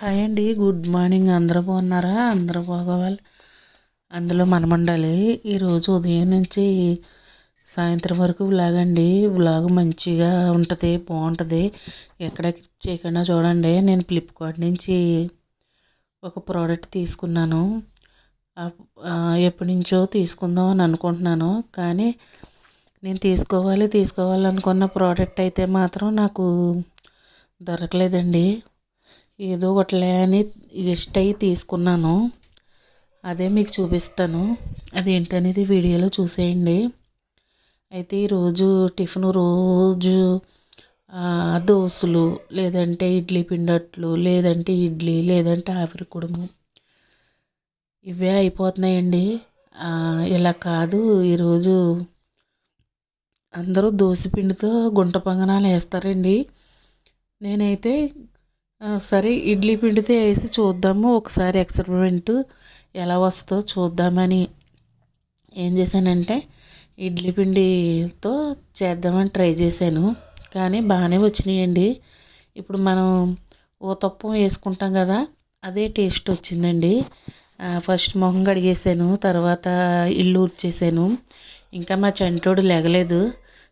Hi అండి. Good morning. అందరూ బాగున్నారా? అందరూ బాగోవాలి. అందులో మనమండాలి. ఈరోజు ఉదయం నుంచి సాయంత్రం వరకు వ్లాగ్ అండి. వ్లాగ్ మంచిగా ఉంటుంది బాగుంటుంది. ఎక్కడ చేయకుండా చూడండి. నేను ఫ్లిప్కార్ట్ నుంచి ఒక ప్రోడక్ట్ తీసుకున్నాను. ఎప్పటి నుంచో తీసుకుందాం అని అనుకుంటున్నాను. కానీ నేను తీసుకోవాలి తీసుకోవాలనుకున్న ప్రోడక్ట్ అయితే మాత్రం నాకు దొరకలేదండి. ఏదో ఒకటిలే అని జస్ట్ అయ్యి తీసుకున్నాను. అదే మీకు చూపిస్తాను. అది ఏంటనేది వీడియోలో చూసేయండి. అయితే ఈరోజు టిఫిన్ రోజు దోశలు లేదంటే ఇడ్లీ పిండట్లు లేదంటే ఇడ్లీ లేదంటే ఆవిరి కుడుము. ఇవే అయిపోతున్నాయండి. ఇలా కాదు. ఈరోజు అందరూ దోశ పిండితో గుంట పొంగనాలు వేస్తారండి. నేనైతే సరే ఇడ్లీ పిండితో వేసి చూద్దాము. ఒకసారి ఎక్స్పెరిమెంట్ ఎలా వస్తుందో చూద్దామని. ఏం చేశానంటే ఇడ్లీ పిండితో చేద్దామని ట్రై చేశాను. కానీ బాగానే వచ్చినాయండి. ఇప్పుడు మనం ఊతప్పం వేసుకుంటాం కదా అదే టేస్ట్ వచ్చిందండి. ఫస్ట్ మొహం కడిగేసాను తర్వాత ఇల్లు ఊడ్చేసాను ఇంకా మా చంటోడు లేగలేదు.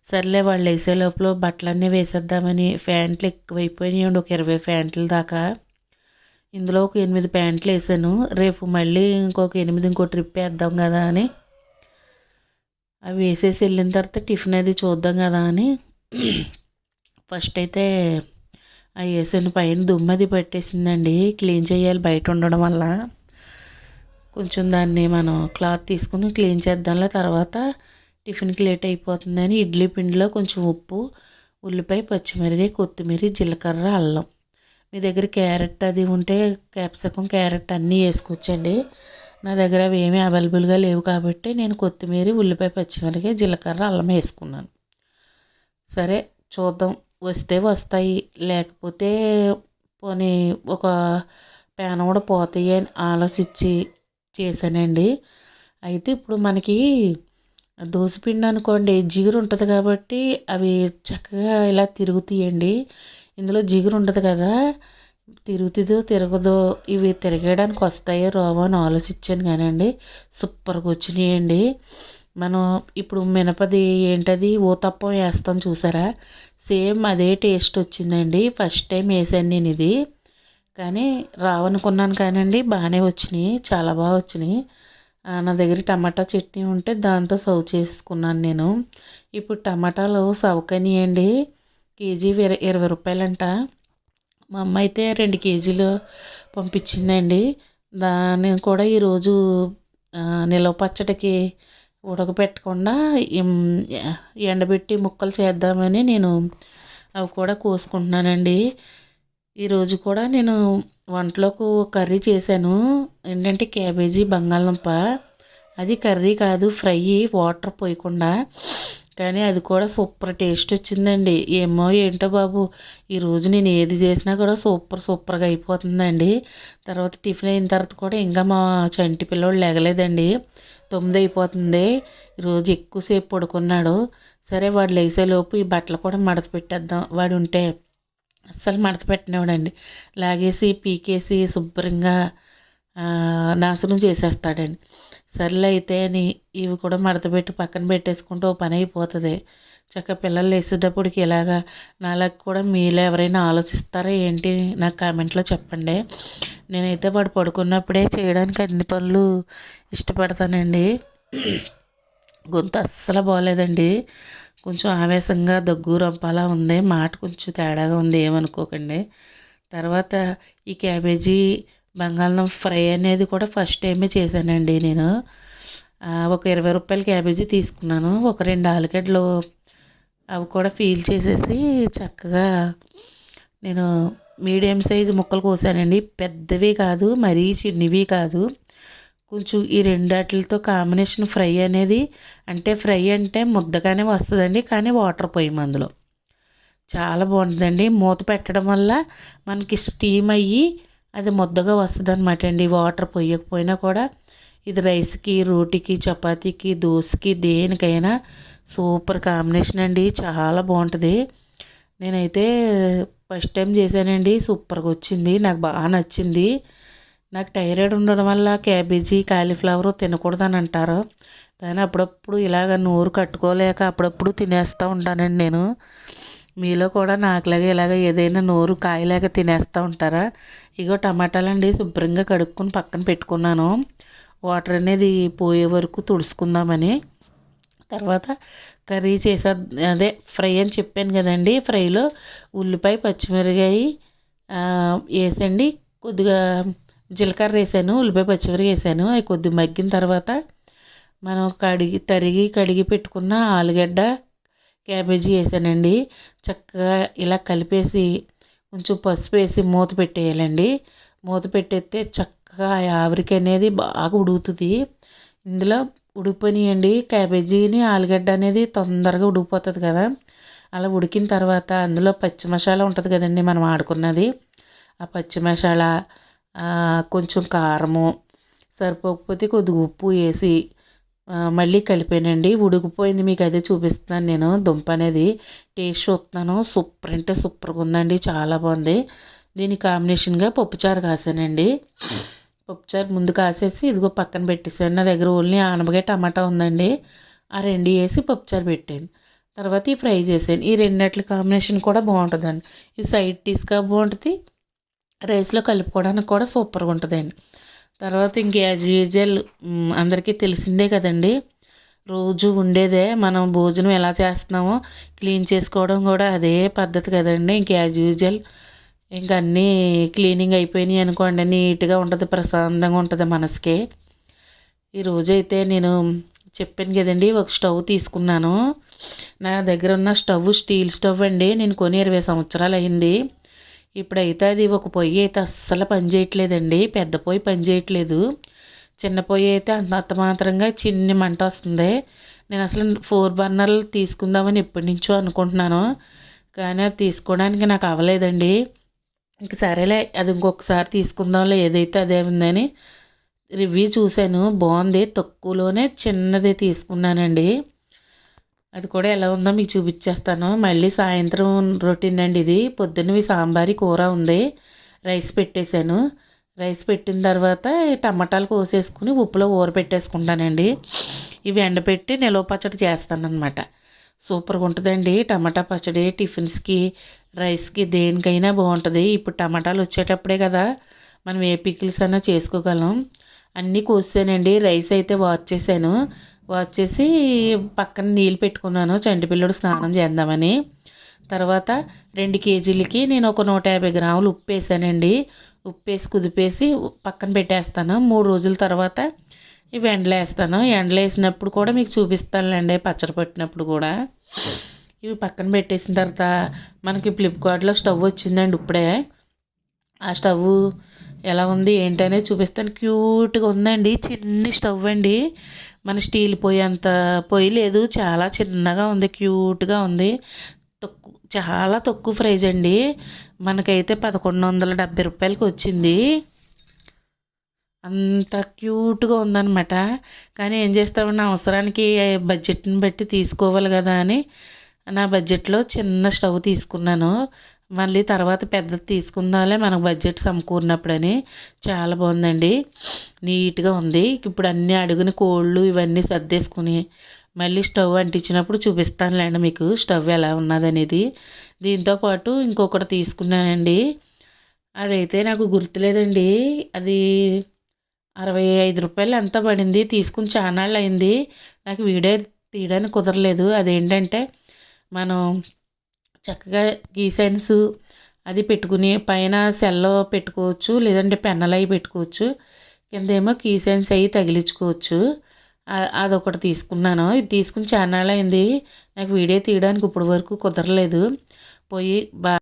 సర్లే వాళ్ళు వేసే లోపల బట్టలన్నీ వేసేద్దామని ప్యాంట్లు ఎక్కువైపోయినాయండి ఒక ఇరవై ప్యాంట్ల దాకా. ఇందులో ఒక ఎనిమిది ప్యాంట్లు వేసాను. రేపు మళ్ళీ ఇంకొక ఎనిమిది ఇంకో ట్రిప్ వేద్దాం కదా అని. అవి వేసేసి వెళ్ళిన తర్వాత టిఫిన్ అది చూద్దాం కదా అని. ఫస్ట్ అయితే అవి వేసిన పైన దుమ్మది పట్టేసిందండి. క్లీన్ చేయాలి బయట ఉండడం వల్ల. కొంచెం దాన్ని మనం క్లాత్ తీసుకుని క్లీన్ చేద్దాంలే. తర్వాత టిఫిన్కి లేట్ అయిపోతుందని ఇడ్లీ పిండిలో కొంచెం ఉప్పు ఉల్లిపాయ పచ్చిమిరకాయ కొత్తిమీర జీలకర్ర అల్లం. మీ దగ్గర క్యారెట్ అది ఉంటే క్యాప్సికం క్యారెట్ అన్నీ వేసుకోవచ్చండి నా దగ్గర అవి ఏమీ అవైలబుల్గా లేవు కాబట్టి నేను కొత్తిమీర ఉల్లిపాయ పచ్చిమిరకాయ జీలకర్ర అల్లం వేసుకున్నాను. సరే చూద్దాం. వస్తే వస్తాయి. లేకపోతే పోనీ ఒక ప్యాన్ కూడా పోతాయి అని ఆలోచించి చేశానండి. అయితే ఇప్పుడు మనకి దోసపిండి అనుకోండి జిగురు ఉంటుంది కాబట్టి అవి చక్కగా ఇలా తిరుగుతాయండి. ఇందులో జిగురు ఉండదు కదా తిరుగుతుందో తిరగదో ఇవి తిరగడానికి వస్తాయో రావో అని ఆలోచించాను కానండి. సూపర్గా వచ్చినాయండి. మనం ఇప్పుడు మినపది ఏంటది ఊతప్పం వేస్తాం చూసారా? సేమ్ అదే టేస్ట్ వచ్చిందండి. ఫస్ట్ టైం వేసాను నేను ఇది. కానీ రావనుకున్నాను కానండి బాగానే వచ్చినాయి చాలా బాగా వచ్చినాయి. నా దగ్గర టమాటా చట్నీ ఉంటే దాంతో సర్వ్ చేసుకున్నాను నేను. ఇప్పుడు టమాటాలు సవకనియండి. కేజీ ఇరవై ఇరవై రూపాయలంట. మా అమ్మ అయితే రెండు కేజీలు పంపించిందండి. దాన్ని కూడా ఈరోజు నిలవ పచ్చడికి ఉడకపెట్టకుండా ఎండబెట్టి ముక్కలు చేద్దామని నేను అవి కూడా కోసుకుంటున్నానండి. ఈరోజు కూడా నేను వంటలోకి కర్రీ చేశాను. ఏంటంటే క్యాబేజీ బంగాళదుంప. అది కర్రీ కాదు ఫ్రై వాటర్ పోయకుండా. కానీ అది కూడా సూపర్ టేస్ట్ వచ్చిందండి. ఏమో ఏంటో బాబు ఈరోజు నేను ఏది చేసినా కూడా సూపర్ సూపర్గా అయిపోతుందండి. తర్వాత టిఫిన్ అయిన తర్వాత కూడా ఇంకా మా చంటి పిల్లోడు లేగలేదండి. తొమ్మిది అయిపోతుంది. ఈరోజు ఎక్కువసేపు పడుకున్నాడు. సరే వాడు లేసేలోపు ఈ బట్టలు కూడా మడత పెట్టేద్దాం. వాడు ఉంటే అస్సలు మడత పెట్టినవాడండి లాగేసి పీకేసి శుభ్రంగా నాశనం చేసేస్తాడండి. సర్లే అయితే అని ఇవి కూడా మడత పెట్టి పక్కన పెట్టేసుకుంటే ఓ పని అయిపోతుంది. చక్క పిల్లలు వేసేటప్పటికి ఇలాగా నాలకు కూడా మీలో ఎవరైనా ఆలోచిస్తారా ఏంటి నాకు కామెంట్లో చెప్పండి. నేనైతే వాడు పడుకున్నప్పుడే చేయడానికి అన్ని పనులు ఇష్టపడతానండి. గొంతు అస్సలు బాగోలేదండి కొంచెం ఆవేశంగా దగ్గు రంపాలా ఉంది మాట కొంచెం తేడాగా ఉంది ఏమనుకోకండి. తర్వాత ఈ క్యాబేజీ బంగాళం ఫ్రై అనేది కూడా ఫస్ట్ టైమే చేశానండి నేను. ఒక ఇరవై రూపాయల క్యాబేజీ తీసుకున్నాను. ఒక రెండు ఆలుగడ్డలు అవి కూడా ఫీల్ చేసేసి చక్కగా నేను మీడియం సైజు ముక్కలు కోసానండి. పెద్దవి కాదు మరీ చిన్నవి కాదు. కొంచెం ఈ రెండాటితో కాంబినేషన్ ఫ్రై అనేది అంటే ఫ్రై అంటే ముద్దగానే వస్తుందండి కానీ వాటర్ పోయాము అందులో చాలా బాగుంటుందండి. మూత పెట్టడం వల్ల మనకి స్టీమ్ అయ్యి అది ముద్దగా వస్తుంది అనమాట అండి. వాటర్ పోయకపోయినా కూడా ఇది రైస్కి రోటీకి చపాతీకి దోశకి దేనికైనా సూపర్ కాంబినేషన్ అండి. చాలా బాగుంటుంది. నేనైతే ఫస్ట్ టైం చేశానండి. సూపర్గా వచ్చింది. నాకు బాగా నచ్చింది. నాకు థైరాయిడ్ ఉండడం వల్ల క్యాబేజీ కాలీఫ్లవర్ తినకూడదని అంటారు కానీ అప్పుడప్పుడు ఇలాగ నోరు కట్టుకోలేక అప్పుడప్పుడు తినేస్తూ ఉంటానండి నేను. మీలో కూడా నాకులాగా ఇలాగ ఏదైనా నోరు కాయలేక తినేస్తూ ఉంటారా? ఇగో టమాటాలండి శుభ్రంగా కడుక్కొని పక్కన పెట్టుకున్నాను. వాటర్ అనేది పోయే వరకు తుడుచుకుందామని. తర్వాత కర్రీ చేసే అదే ఫ్రై అని చెప్పాను కదండి ఫ్రైలో ఉల్లిపాయ పచ్చిమిరకాయ వేసండి. కొద్దిగా జీలకర్ర వేసాను ఉల్లిపాయ పచ్చిమిరకాయ వేసాను. అవి కొద్దిగా మగ్గిన తర్వాత మనం కడిగి తరిగి కడిగి పెట్టుకున్న ఆలుగడ్డ క్యాబేజీ వేసానండి. చక్కగా ఇలా కలిపేసి కొంచెం పసుపు వేసి మూత పెట్టేయాలండి. మూత పెట్టేస్తే చక్కగా ఆవిరికి అనేది బాగా ఉడుకుతుంది. ఇందులో ఉడికిపోయినాయండి. క్యాబేజీని ఆలుగడ్డ అనేది తొందరగా ఉడికిపోతుంది కదా. అలా ఉడికిన తర్వాత అందులో పచ్చి మసాలా ఉంటుంది కదండి మనం ఆడుకున్నది. ఆ పచ్చి మసాలా కొంచెం కారము సరిపోకపోతే కొద్దిగా ఉప్పు వేసి మళ్ళీ కలిపానండి. ఉడికిపోయింది మీకు అదే చూపిస్తున్నాను నేను. దుంప అనేది టేస్ట్ చూస్తున్నాను. సూపర్ అంటే సూపర్గా ఉందండి చాలా బాగుంది. దీని కాంబినేషన్గా పప్పుచారు కాసానండి. పప్పుచారు ముందు కాసేసి ఇదిగో పక్కన పెట్టేసాను. నా దగ్గర ఓన్లీ ఆనపకాయ టమాటా ఉందండి. ఆ రెండు వేసి పప్పుచారు పెట్టాను. తర్వాత ఈ ఫ్రై చేసాను ఈ రెండిట్ల కాంబినేషన్ కూడా బాగుంటుందండి. ఈ సైడ్ డిష్గా బాగుంటుంది రైస్లో కలుపుకోవడానికి కూడా సూపర్గా ఉంటుందండి. తర్వాత ఇంక యాజ్ యూజువల్ అందరికీ తెలిసిందే కదండి. రోజు ఉండేదే మనం భోజనం ఎలా చేస్తున్నామో క్లీన్ చేసుకోవడం కూడా అదే పద్ధతి కదండి. ఇంక యాజ్ యూజువల్ ఇంకా అన్నీ క్లీనింగ్ అయిపోయినాయి అనుకోండి నీట్గా ఉంటుంది ప్రశాంతంగా ఉంటుంది మనసుకి. ఈరోజైతే నేను చెప్పాను కదండి ఒక స్టవ్ తీసుకున్నాను. నా దగ్గర ఉన్న స్టవ్ స్టీల్ స్టవ్ అండి నేను కొని ఇరవై సంవత్సరాలు అయింది. ఇప్పుడైతే అది ఒక పొయ్యి అయితే అస్సలు పనిచేయట్లేదండి పెద్ద పొయ్యి పనిచేయట్లేదు చిన్న పొయ్యి అయితే అంత మాత్రంగా చిన్ని మంట వస్తుంది. నేను అసలు ఫోర్ బర్నర్లు తీసుకుందామని ఎప్పటి నుంచో అనుకుంటున్నాను. కానీ అది తీసుకోవడానికి నాకు అవ్వలేదండి. ఇంక సరేలే అది ఇంకొకసారి తీసుకుందాంలే ఏదైతే అదే ఉందని రివ్యూ చూశాను. బాగుంది తక్కువలోనే చిన్నది తీసుకున్నానండి. అది కూడా ఎలా ఉందో మీకు చూపించేస్తాను. మళ్ళీ సాయంత్రం రొటీన్ అండి ఇది. పొద్దున్నవి సాంబారి కూర ఉంది. రైస్ పెట్టేశాను. రైస్ పెట్టిన తర్వాత టమాటాలు కోసేసుకుని ఉప్పులో ఊర పెట్టేసుకుంటానండి. ఇవి ఎండపెట్టి నిలవ పచ్చడి చేస్తానమాట సూపర్గా ఉంటుందండి. టమాటా పచ్చడి టిఫిన్స్కి రైస్కి దేనికైనా బాగుంటుంది. ఇప్పుడు టమాటాలు వచ్చేటప్పుడే కదా మనం ఏ పికిల్స్ అయినా చేసుకోగలం. అన్నీ కోసానండి రైస్ అయితే వాచ్ చేశాను. వచ్చేసి పక్కన నీళ్ళు పెట్టుకున్నాను చంటిపిల్లడు స్నానం చేద్దామని. తర్వాత రెండు కేజీలకి నేను ఒక నూట యాభై గ్రాములు ఉప్పు వేసానండి. ఉప్పు వేసి కుదిపేసి పక్కన పెట్టేస్తాను. మూడు రోజుల తర్వాత ఇవి ఎండలేస్తాను ఎండలేసినప్పుడు కూడా మీకు చూపిస్తానులేండి పచ్చడి పట్టినప్పుడు కూడా. ఇవి పక్కన పెట్టేసిన తర్వాత మనకి ఫ్లిప్కార్ట్లో స్టవ్ వచ్చిందండి ఇప్పుడే. ఆ స్టవ్ ఎలా ఉంది ఏంటనేది చూపిస్తాను. క్యూట్గా ఉందండి చిన్ని స్టవ్ అండి మన స్టీల్ పొయ్యి అంత పొయ్యి లేదు. చాలా చిన్నగా ఉంది క్యూట్గా ఉంది. తక్కువ చాలా తక్కువ ప్రైజ్ అండి. మనకైతే పదకొండు వందల డెబ్బై రూపాయలకి వచ్చింది. అంత క్యూట్గా ఉందన్నమాట. కానీ ఏం చేస్తామన్నా అవసరానికి బడ్జెట్ని బట్టి తీసుకోవాలి కదా అని నా బడ్జెట్లో చిన్న స్టవ్ తీసుకున్నాను. మళ్ళీ తర్వాత పెద్దది తీసుకుందాలే మనకు బడ్జెట్ సమకూరినప్పుడని. చాలా బాగుందండి. నీట్గా ఉంది. ఇప్పుడు అన్నీ అడుగుని కోళ్ళు ఇవన్నీ సర్దేసుకుని మళ్ళీ స్టవ్ అంటించినప్పుడు చూపిస్తానులేండి మీకు స్టవ్ ఎలా ఉన్నదనేది. దీంతోపాటు ఇంకొకటి తీసుకున్నానండి. అదైతే నాకు గుర్తులేదండి. అది అరవై ఐదు రూపాయలు ఎంత పడింది? తీసుకుని చాలా అయింది నాకు వీడియో తీయడానికి కుదరలేదు. అదేంటంటే మనం చక్కగా గీసెన్స్ అది పెట్టుకుని పైన సెల్లో పెట్టుకోవచ్చు లేదంటే పెన్నలు అవి పెట్టుకోవచ్చు. కిందేమో కీసెన్స్ అవి తగిలించుకోవచ్చు. అదొకటి తీసుకున్నాను. ఇది తీసుకుని చాలా అయింది నాకు వీడియో తీయడానికి ఇప్పటి వరకు కుదరలేదు. పోయి బా